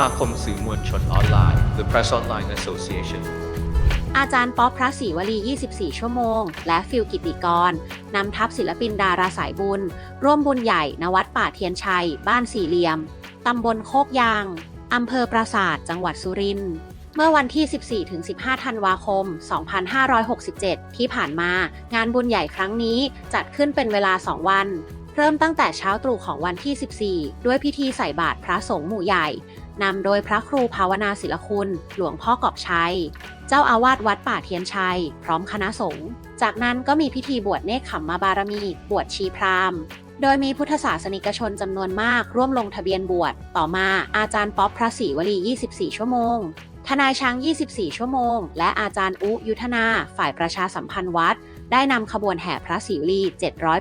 มาคมสื่อมวลชนออนไลน์ The Press Online Association อาจารย์ป๊อปพระศรีวลี 24 ชั่วโมง และฟิลกิติกร นำทัพศิลปินดาราสายบุญ ร่วมบุญใหญ่ณวัดป่าเทียนชัย บ้านสี่เหลี่ยม ตำบลโคกยาง อำเภอปราสาทจังหวัดสุรินทร์เมื่อวันที่ 14-15 ธันวาคม 2567 ที่ผ่านมา งานบุญใหญ่ครั้งนี้จัดขึ้นเป็นเวลา 2 วัน เริ่มตั้งแต่เช้าตรู่ของวันที่ 14 ด้วยพิธีใส่บาตรพระสงฆ์หมู่ใหญ่ นำโดยพระครูภาวนาศิลคุณ หลวงพ่อกอบชัย เจ้าอาวาสวัดป่าเทียนชัย พร้อมคณะสงฆ์ จากนั้นก็มีพิธีบวชเนคขมมาบารมี บวชชีพราหมณ์ โดยมีพุทธศาสนิกชนจำนวนมากร่วมลงทะเบียนบวช ต่อมาอาจารย์ป๊อปพระศรีวลี 24 ชั่วโมง ทนายช้าง 24 ชั่วโมง และอาจารย์อุยุทธนา ฝ่ายประชาสัมพันธ์วัด ได้นำขบวนแห่พระศรีวลี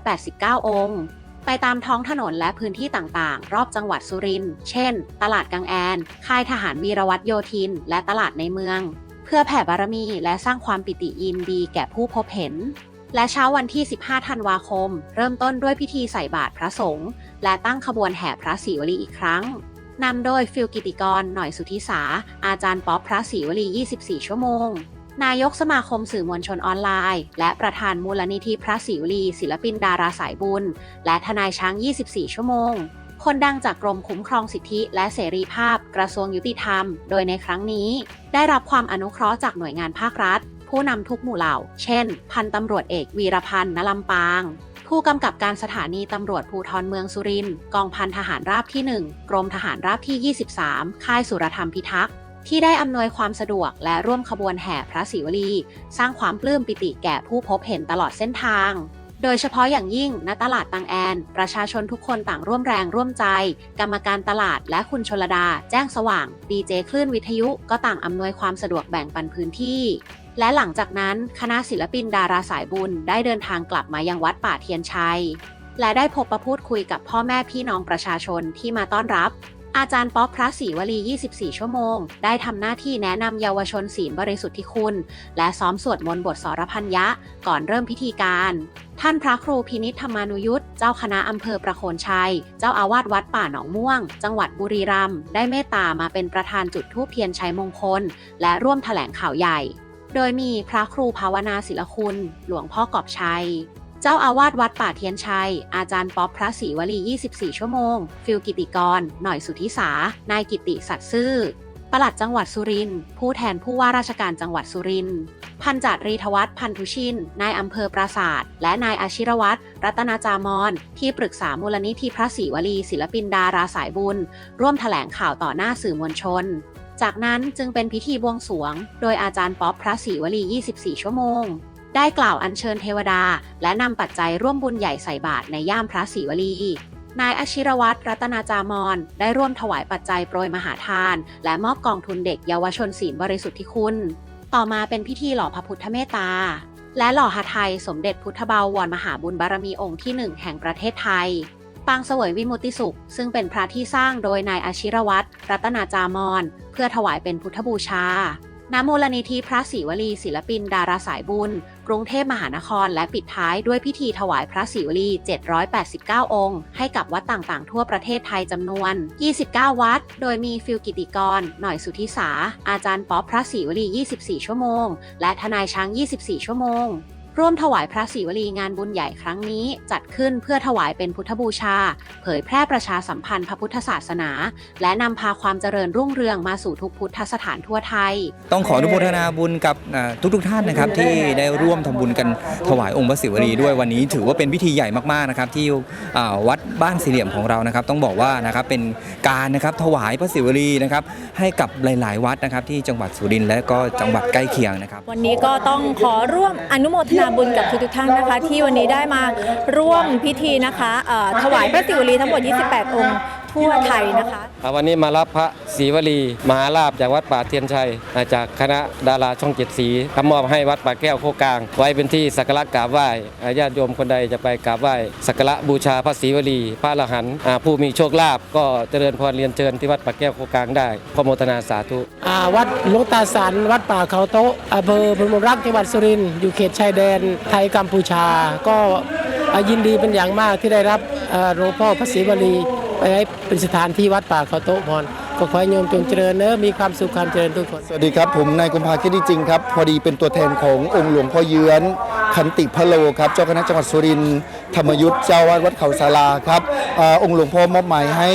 789 องค์ ไปตามท้องถนนและพื้นที่ต่างๆ รอบจังหวัดสุรินทร์ เช่น ตลาดกังแอน ค่ายทหารวีรวัตโยธิน และตลาดในเมือง เพื่อแผ่บารมีและสร้างความปิติยินดีแก่ผู้พบเห็น และเช้าวันที่ 15 ธันวาคม เริ่มต้นด้วยพิธีใส่บาตรพระสงฆ์และตั้งขบวนแห่พระศรีวลีอีกครั้งนำโดยฟิลกิติกร หน่อยสุทธิสา อาจารย์ป๊อปพระศรีวลี 24 ชั่วโมง นายกสมาคมสื่อมวลชนออนไลน์ และประธานมูลนิธิพระศรีวลี ศิลปินดาราสายบุญ และทนายช้าง 24 ชั่วโมง คนดังจากกรมคุ้มครองสิทธิและเสรีภาพ กระทรวงยุติธรรม โดยในครั้งนี้ ได้รับความอนุเคราะห์จากหน่วยงานภาครัฐ ผู้นำทุกหมู่เหล่า เช่น พันตำรวจเอกวีรพันธ์นลำปาง ผู้กำกับการสถานีตำรวจภูทรเมืองสุรินทร์กองพันทหารราบที่ 1 กรมทหารราบที่ 23 ค่ายสุรธรรมพิทักษ์ ที่ได้อำนวยความสะดวกและร่วมขบวนแห่พระศิวลี สร้างความปลื้มปิติแก่ผู้พบเห็นตลอดเส้นทาง โดยเฉพาะอย่างยิ่งณตลาดตังแอน ประชาชนทุกคนต่างร่วมแรงร่วมใจ กรรมการตลาดและคุณชลดา แจ้งสว่าง ดีเจคลื่นวิทยุก็ต่างอำนวยความสะดวกแบ่งปันพื้นที่ และหลังจากนั้นคณะศิลปินดาราสายบุญได้เดินทางกลับมายังวัดป่าเทียนชัยและได้พบประพูดคุยกับพ่อแม่พี่น้องประชาชนที่มาต้อนรับ อาจารย์ป๊อปพระศรีวลี 24 ชั่วโมง ได้ทำหน้าที่แนะนำเยาวชนศีลบริสุทธิ์ที่คุณ และซ้อมสวดมนต์บทสรพัญญะก่อนเริ่มพิธีการ ท่านพระครูพินิจธรรมานุยุทธ์ เจ้าคณะอำเภอประโคนชัย เจ้าอาวาสวัดป่าหนองม่วง จังหวัดบุรีรัมย์ ได้เมตตามาเป็นประธานจุดธูปเทียนชัยมงคล และร่วมแถลงข่าวใหญ่ โดยมีพระครูภาวนาศิลคุณ หลวงพ่อกอบชัย เจ้าอาวาสวัดป่าเทียนชัย อาจารย์ป๊อปพระศรีวลี 24 ชั่วโมง ฟิลกิติกร หน่อยสุทธิสา นายกิติสัตย์ซื่อปลัดจังหวัดสุรินทร์ผู้แทนผู้ว่าราชการจังหวัดสุรินทร์พันจัดรีทวัฒน์พันธุชิน นายอำเภอปราศาสตร์และนายอาชิรวัตรรัตนาจามอนที่ปรึกษามูลนิธิพระศรีวลี ศิลปินดาราสายบุญ ร่วมแถลงข่าวต่อหน้าสื่อมวลชน จากนั้นจึงเป็นพิธีบวงสรวง โดยอาจารย์ป๊อปพระศรีวลี 24 ชั่วโมง ได้กล่าวอัญเชิญเทวดา และนำปัจจัยร่วมบุญใหญ่ใส่บาตรในย่ามพระศรีวลีนายอชิรวัตรรัตนาจามอนได้ร่วมถวายปัจจัยโปรยมหาทาน และมอบกองทุนเด็กเยาวชนศีลบริสุทธิคุณ ต่อมาเป็นพิธีหล่อพระพุทธเมตตา และหล่อหาไทยสมเด็จพุทธเบาวรมหาบุญบารมีองค์ที่หนึ่งแห่งประเทศไทย ปางเสวยวิมุติสุข ซึ่งเป็นพระที่สร้างโดยนายอชิรวัตรรัตนาจามอนเพื่อถวายเป็นพุทธบูชาณมูลนิธิพระศรีวลีศิลปินดาราสายบุญ กรุงเทพมหานคร และปิดท้ายด้วยพิธีถวายพระศิวลี 789 องค์ ให้กับวัดต่างๆ ทั่วประเทศไทยจำนวน 29 วัด โดยมีฟิลกิติกร หน่อยสุทธิสา อาจารย์ป๊อปพระศิวลี 24 ชั่วโมง และทนายช้าง 24 ชั่วโมง ร่วมถวายพระศรีวลีงานบุญใหญ่ครั้งนี้ จัดขึ้นเพื่อถวายเป็นพุทธบูชา เผยแพร่ประชาสัมพันธ์พระพุทธศาสนา และนำพาความเจริญรุ่งเรืองมาสู่ทุกพุทธสถานทั่วไทย ต้องขออนุโมทนาบุญกับอ่าทุกๆท่านนะครับที่ได้ร่วมทำบุญกันถวายองค์พระศิวลีด้วยวันนี้ ถือว่าเป็นพิธีใหญ่มากๆนะครับที่อ่าวัดบ้านสี่เหลี่ยมของเรานะครับ ต้องบอกว่านะครับเป็นการนะครับถวายพระศิวลีนะครับให้กับหลาย ๆ วัดนะครับที่จังหวัดสุรินทร์และก็จังหวัดใกล้เคียงนะครับ วันนี้ก็ต้องขอร่วมอนุโมทนาบุญกับทุกๆท่านนะคะ ที่วันนี้ได้มาร่วมพิธีนะคะถวายพระศิวลีทั้งหมด 28 องค์ ทั่วไทยนะคะอ่าวันนี้มารับพระศรีวลีมหาลาภจากวัดป่าเทียนชัยอ่าจากคณะดาราช่องเจ็ดสีทำมอบให้วัดป่าแก้วโคกลาง ไว้เป็นที่สักการะกราบไหว้อ่าญาติโยมคนใดจะไปกราบไหว้สักการะบูชาพระศรีวลีพระอรหันต์อ่าผู้มีโชคลาภก็เจริญพรเรียนเชิญที่วัดป่าแก้วโคกลางได้ขอโมทนาสาธุ อ่าวัดหลวงตาสัน วัดป่าเขาโต๊ะอำเภอพนมรักจังหวัดสุรินทร์อยู่เขตชายแดนไทยกัมพูชา ก็อ่ายินดีเป็นอย่างมากที่ได้รับอ่าหลวงพ่อพระศรีวลีไป ให้เป็นสถานที่วัดป่าเขาโต๊ะพรก็ขอให้โยมจงเจริญเนอะมีความสุขความเจริญทุกคน สวัสดีครับ ผมนายกุมภาคิดดีจริงครับ พอดีเป็นตัวแทนขององค์หลวงพ่อเยื้อนขันติพะโลครับ เจ้าคณะจังหวัดสุรินทร์ธรรมยุทธ์เจ้าวาดวัดเขาศาลาครับอองค์หลวงพ่อมอบหมายให้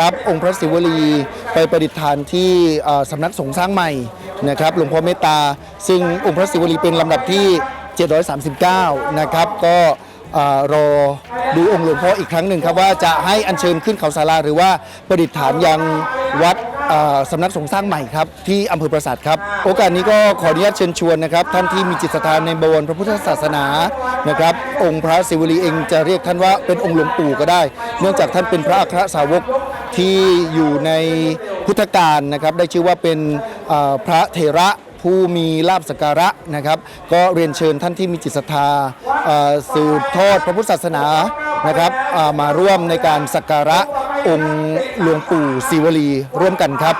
รับองค์พระศิวลี ไปประดิษฐานที่สำนักสงฆ์สร้างใหม่นะครับหลวงพ่อเมตตา ซึ่งองค์พระศิวลีเป็นลำดับที่ 739 นะครับ ก็อรอ ดูองค์หลวงพ่ออีกครั้งหนึ่งครับว่าจะให้อัญเชิญขึ้นเขาศาลาหรือว่าประดิษฐานยังวัดสำนักสงฆ์สร้างใหม่ครับที่อำเภอปราสาทครับ โอกาสนี้ก็ขออนุญาตเชิญชวนนะครับ ท่านที่มีจิตศรัทธาในบวรพระพุทธศาสนานะครับ องค์พระศิวลีเองจะเรียกท่านว่าเป็นองค์หลวงปู่ก็ได้ เนื่องจากท่านเป็นพระอัครสาวกที่อยู่ในพุทธการนะครับ ได้ชื่อว่าเป็นพระเถระ ผู้มีลาบสกการะนะครับ ก็เรียนเชิญท่านที่มีจิตศรัทธาสืบทอดพระพุทธศาสนานะครับมาร่วมในการสักการะองค์หลวงปู่ศิวลีร่วมกันครับ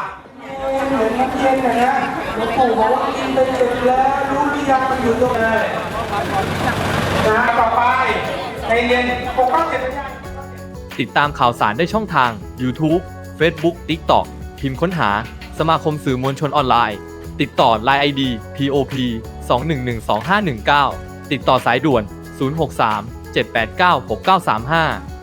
ติดตามข่าวสารได้ช่องทาง YouTube Facebook TikTok พิมพ์ค้นหาสมาคมสื่อมวลชนออนไลน์ ติดต่อ Line ID POP 2112519 ติดต่อสายด่วน 063 789 6935